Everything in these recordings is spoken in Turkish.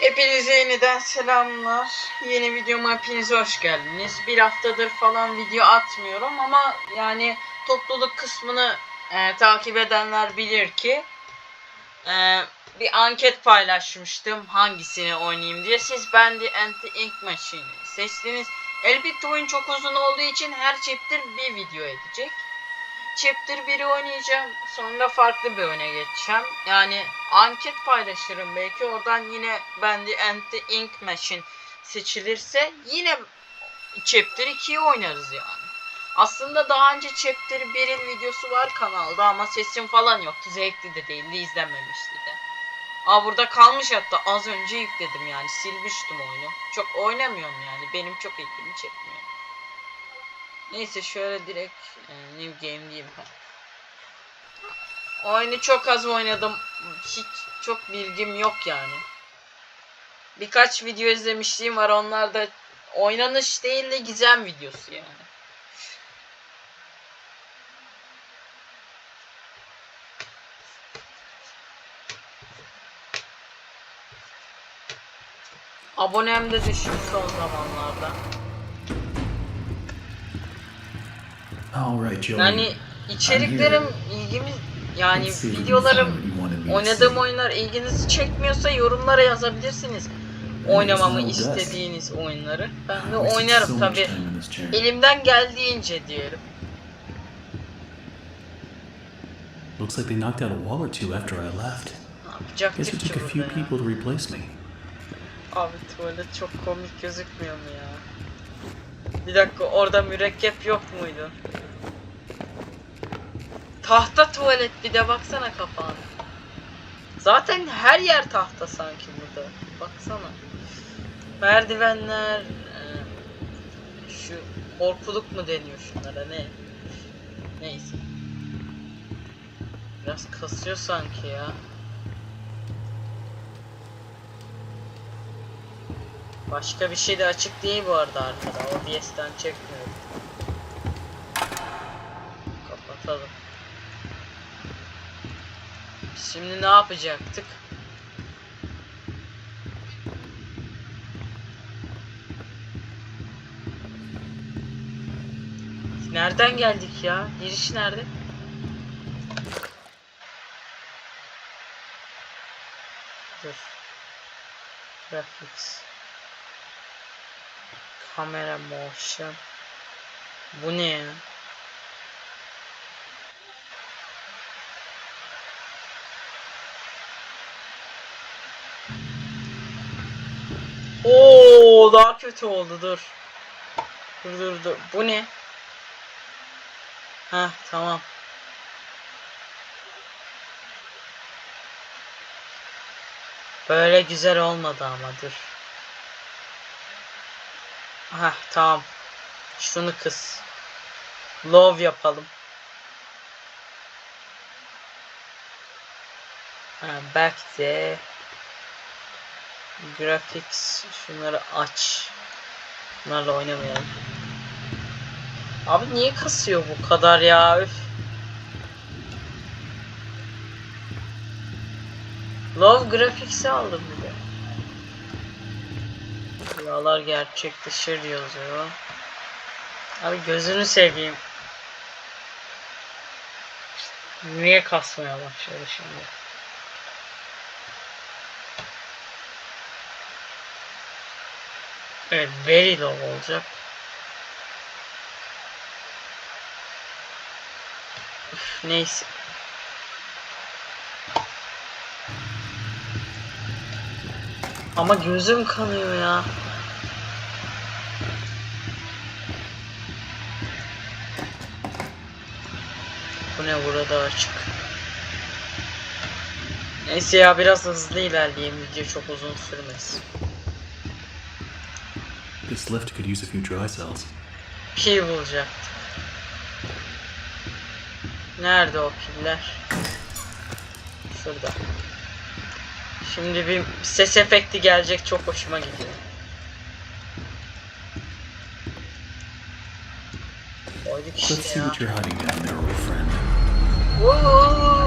Hepinize yeniden selamlar. Yeni videoma hepiniz hoş geldiniz. Bir haftadır falan video atmıyorum ama yani topluluk kısmını e, takip edenler bilir ki e, bir anket paylaşmıştım hangisini oynayayım diye. Siz ben de Anti Ink Machine'i seçtiniz. Elbette oyun çok uzun olduğu için her chapter bir video edecek. Chapter 1'i oynayacağım. Sonra farklı bir oyuna geçeceğim. Yani anket paylaşırım belki. Oradan yine ben de Anti Ink Machine seçilirse yine Chapter 2'yi oynarız yani. Aslında daha önce Chapter 1'in videosu var kanalda ama sesim falan yoktu. Zevkli de değildi, izlenmemişti de. Aa burada kalmış hatta az önce yükledim yani silmiştim oyunu. Çok oynamıyorum yani benim çok ilgimi çekmiyor. Neyse şöyle direkt e, new game diyeyim. Oyunu çok az oynadım. Hiç çok bilgim yok yani. Birkaç video izlemişliğim var. Onlar da oynanış değil de gizem videosu yani. Abonem de düştü son zamanlarda. Yani içeriklerim ilgimi yani videolarım find what you wanted me to oynadığım oyunlar ilginizi çekmiyorsa yorumlara yazabilirsiniz. Oynamamı istediğiniz oyunları. Ben de oynarım tabi. Elimden geldiğince diyelim. Looks like they knocked out a wall or two after I left. Guess it took a few people to replace me. Abi tuvalet çok komik gözükmüyor mu ya? Bir dakika orada mürekkep yok muydu? Tahta tuvalet bir de baksana kapağına. Zaten her yer tahta sanki burada. Baksana. Merdivenler e, şu korkuluk mu deniyor şunlara ne? Neyse. Biraz kasıyor sanki ya. Başka bir şey de açık değil bu arada arkada. OBS'ten çekmiyorum. Kapatalım. Şimdi ne yapacaktık? Nereden geldik ya? Giriş nerede? Dur. Graphics. Kamera motion. Bu ne ya? Oo daha kötü oldu dur. Dur dur dur. Bu ne? Ha tamam. Böyle güzel olmadı ama dur. Ha tamam. Şunu kıs. Love yapalım. Ha, back de graphics şunları aç. Bunlarla oynamayalım. Abi niye kasıyor bu kadar ya? Üf. Love Graphics'i aldım bir de. Rüyalar gerçekleşir yazıyor. Abi gözünü seveyim. Niye kasmaya başladı şimdi? Evet, very low olacak. Üf, neyse. Ama gözüm kanıyor ya. Bu ne burada açık. Neyse ya biraz hızlı ilerleyeyim video çok uzun sürmesin. This lift could use a few dry cells. Pil bulacaktım. Nerede o piller? Şurada. Şimdi bir ses efekti gelecek çok hoşuma gidiyor. Let's see what you're hiding down there, old friend. Woo!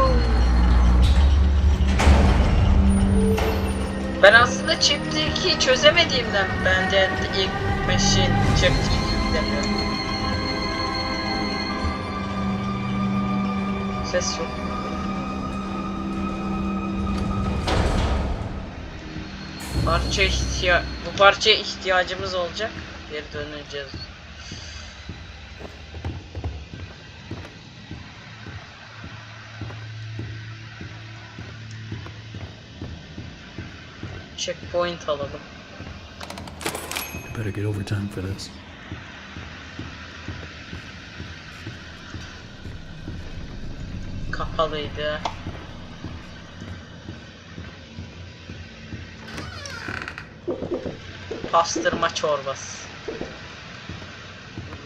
Ben aslında Chapter 2'yi çözemediğimden bence ilk Machine Chapter 2'yi demiyorum. Ses yok. Parça ihtiya bu parçaya ihtiyacımız olacak. Geri döneceğiz. Checkpoint alalım. I better get overtime for this. Kapalıydı. Pastırma çorbası.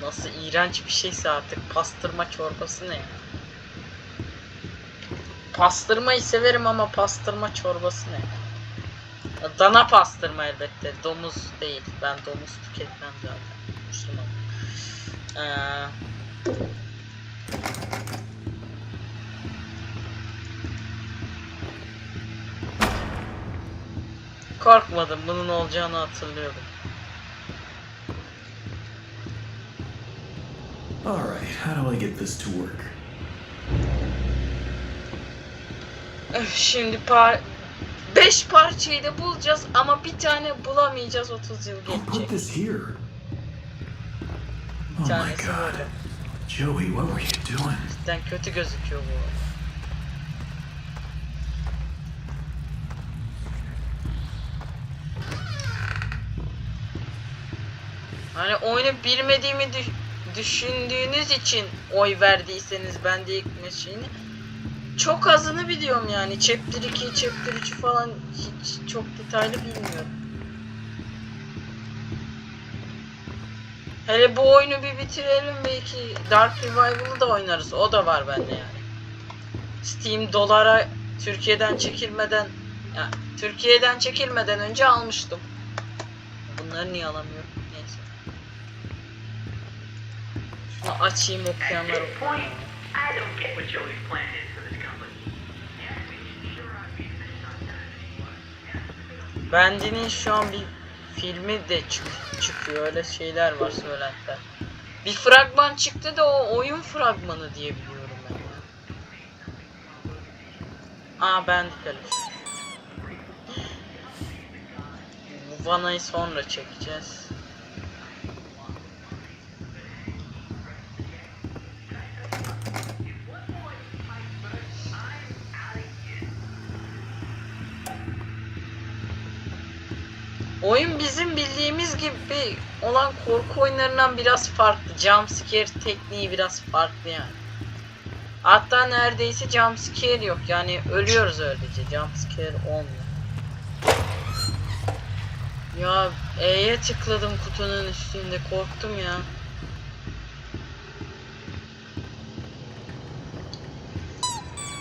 Nasıl iğrenç bir şeyse artık pastırma çorbası ne? Pastırmayı severim ama pastırma çorbası ne? Dana pastırma elbette. Domuz değil. Ben domuz tüketmem zaten. Müslüman. Ee, korkmadım. Bunun olacağını hatırlıyordum. Alright, how do I get this to work? Şimdi par 5 parçayı da bulacağız ama bir tane bulamayacağız 30 yıl geçecek. Bir Oh tanesi god. böyle. Joey, what were you doing? Cidden kötü gözüküyor bu. Hani oyunu bilmediğimi dü- düşündüğünüz için oy verdiyseniz ben de ilk şeyini çok azını biliyorum yani. Chapter 2, Chapter 3'ü falan hiç çok detaylı bilmiyorum. Hele bu oyunu bir bitirelim belki Dark Revival'ı da oynarız. O da var bende yani. Steam dolara Türkiye'den çekilmeden ya Türkiye'den çekilmeden önce almıştım. Bunları niye alamıyorum? Neyse. Şunu açayım okuyanlar okuyor. Bendi'nin şu an bir filmi de çık çıkıyor. Öyle şeyler var söylentiler. Bir fragman çıktı da o oyun fragmanı diye biliyorum ben. Aa ben Peluş. Bu Vana'yı sonra çekeceğiz. Oyun bizim bildiğimiz gibi olan korku oyunlarından biraz farklı. Jumpscare tekniği biraz farklı yani. Hatta neredeyse jumpscare yok. Yani ölüyoruz öylece. Jumpscare olmuyor. Ya E'ye tıkladım kutunun üstünde. Korktum ya.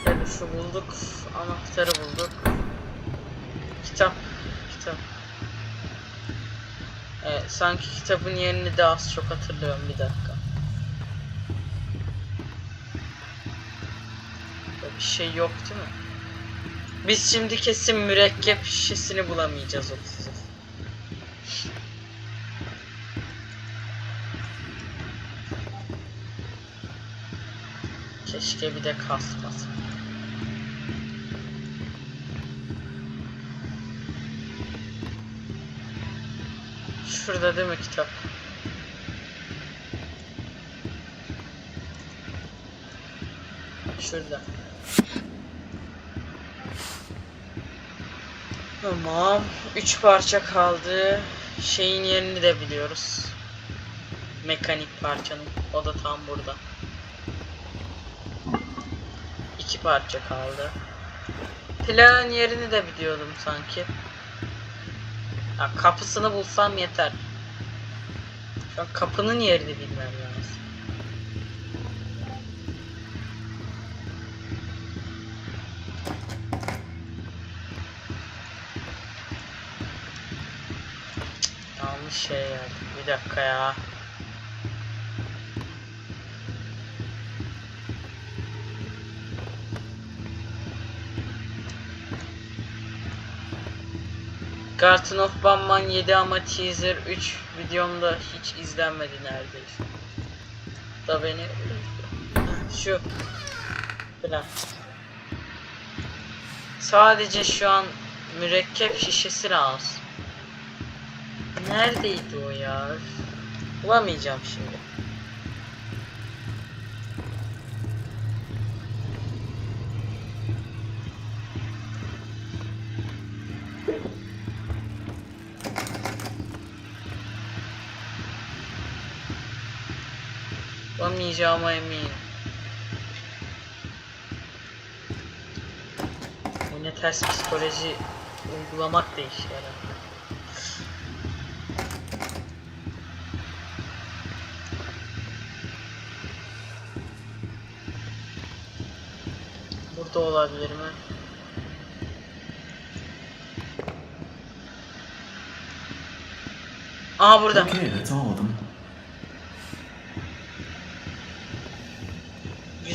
Peluşu bulduk. Anahtarı bulduk. Kitap. Kitap. Evet, sanki kitabın yerini de az çok hatırlıyorum bir dakika. Bir şey yok değil mi? Biz şimdi kesin mürekkep şişesini bulamayacağız 30 yıl. Keşke bir de kasmasın. Şurada değil mi kitap? Şurada. Tamam. Üç parça kaldı. Şeyin yerini de biliyoruz. Mekanik parçanın. O da tam burada. İki parça kaldı. Planın yerini de biliyordum sanki. Ya kapısını bulsam yeter. Şu an kapının yerini bilmem lazım. Yanlış şey geldi. Bir dakika ya. Garden of Banman 7 ama teaser 3 videomda hiç izlenmedi neredeyse. Da beni şu falan. Sadece şu an mürekkep şişesi lazım. Neredeydi o ya? Bulamayacağım şimdi. Bulamayacağıma eminim. Bu ne ters psikoloji uygulamak da işe yarar. Burada olabilir mi? Aa burada. Okay, that's all.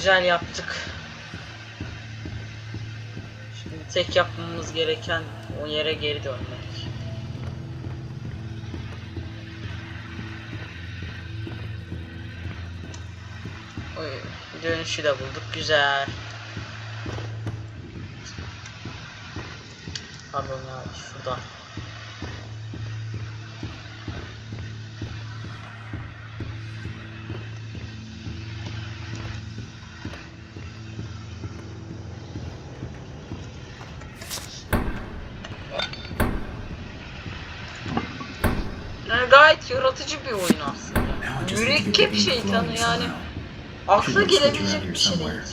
Güzel yaptık. Şimdi tek yapmamız gereken o yere geri dönmek. Dönüşü de bulduk. Güzel. Pardon ya şuradan. Yaratıcı bir oyun aslında. Mürekkep şeytanı yani. Akla gelebilecek bir şey değil. somewhere.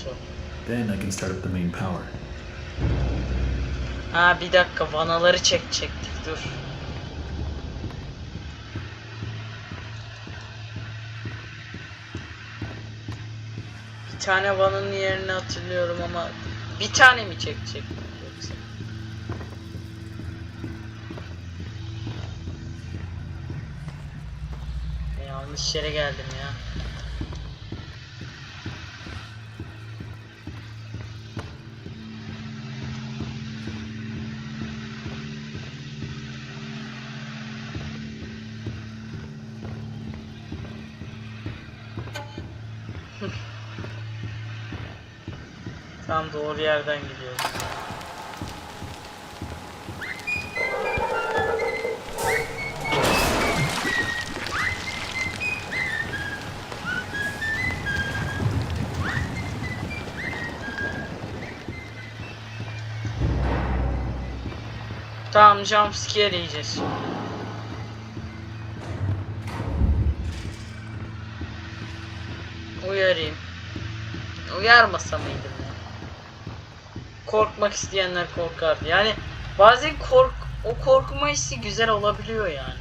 Then I can start up the main power. Ha bir dakika vanaları çekecektik dur. Bir tane vananın yerini hatırlıyorum ama bir tane mi çekecektik Yanlış yere geldim ya. Tam doğru yerden gidiyoruz. Tamam jumpscare yiyeceğiz. Uyarayım. Uyarmasa mıydım ya? Korkmak isteyenler korkardı. Yani bazen kork o korkma hissi güzel olabiliyor yani.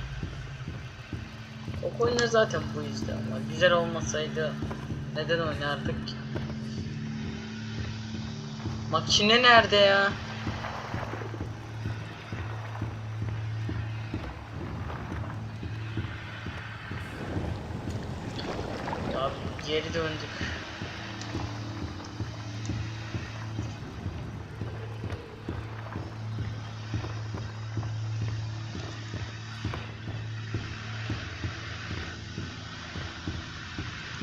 O oyunlar zaten bu yüzden ama güzel olmasaydı neden oynardık ki? Makine nerede? Ya geri döndük.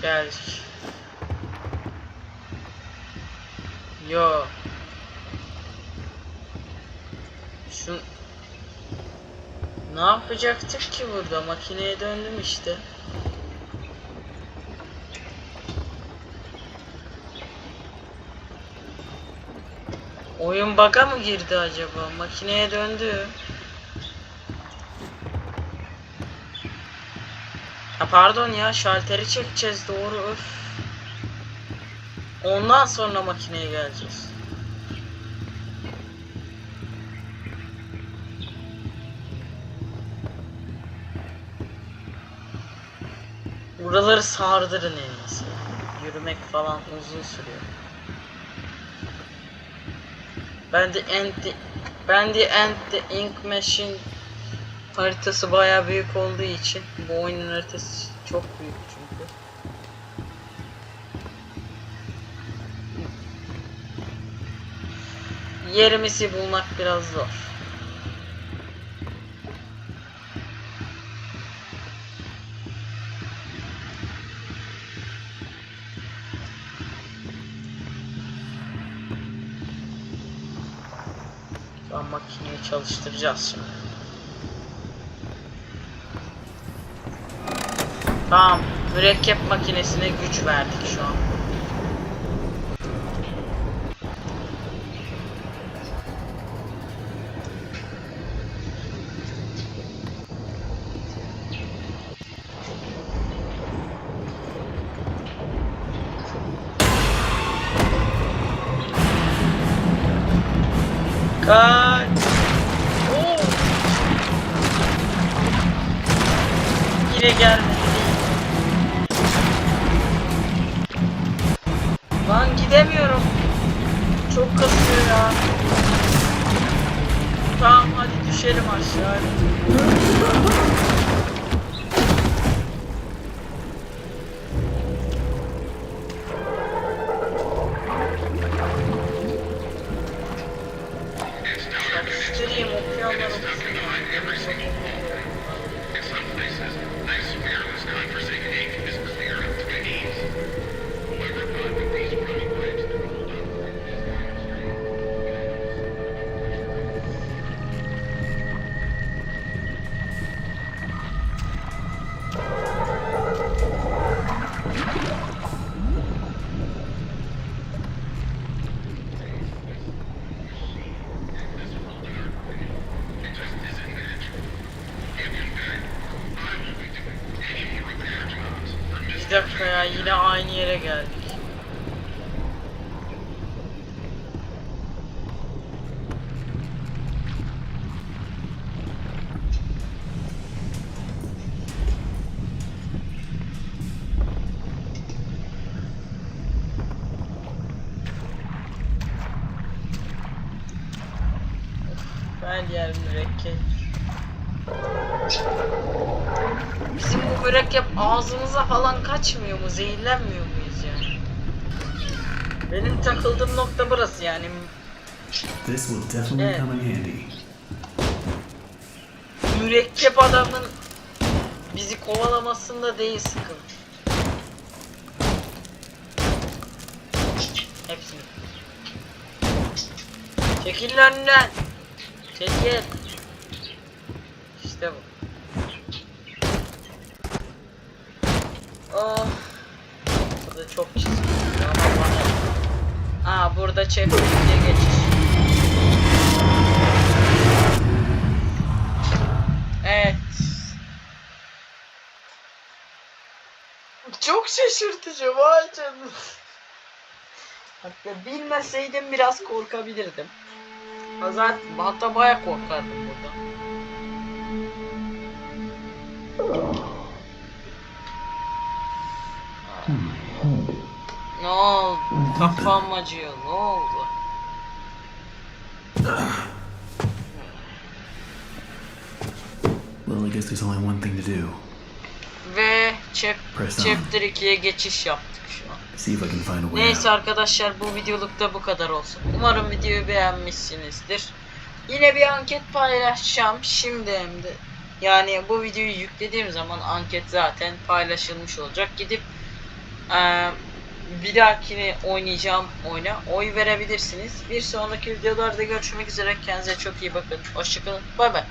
Geldik. Yo. Şu ne yapacaktık ki burada? Makineye döndüm işte. Oyun bug'a mı girdi acaba? Makineye döndü. Ha pardon ya şalteri çekeceğiz doğru öf. Ondan sonra makineye geleceğiz. Buraları sardırın en iyisi. Yürümek falan uzun sürüyor. Ben de End ben End the Ink Machine haritası bayağı büyük olduğu için bu oyunun haritası çok büyük çünkü. Yerimizi bulmak biraz zor. Çalıştıracağız şimdi. Tamam. Mürekkep makinesine güç verdik şu an. Kaç. Geldik. Her yer mürekkep. Bizim bu mürekkep ağzımıza falan kaçmıyor mu? Zehirlenmiyor muyuz yani? Benim takıldığım nokta burası yani. This will definitely Yeah. come in handy. Mürekkep adamın bizi kovalamasında değil sıkıntı. Hepsini. Çekil önünden. Çekil. İşte bu. Oh. Burada çok çizgi ama bana... Aa burada çevirikliğe geçiş. Evet. Çok şaşırtıcı vay canına. Hatta bilmeseydim biraz korkabilirdim. Zaten hatta baya korkardım burada. Ne oldu? Kafam acıyor. Ne oldu? Well, I guess there's only one thing to do. Ve chap chapter 2'ye geçiş yaptık şu an. See if I can find a way Neyse arkadaşlar bu videoluk da bu kadar olsun. Umarım videoyu beğenmişsinizdir. Yine bir anket paylaşacağım şimdi hem de. Yani bu videoyu yüklediğim zaman anket zaten paylaşılmış olacak. Gidip eee bir dahakini oynayacağım oyuna oy verebilirsiniz. Bir sonraki videolarda görüşmek üzere. Kendinize çok iyi bakın. Hoşçakalın. Bay bay.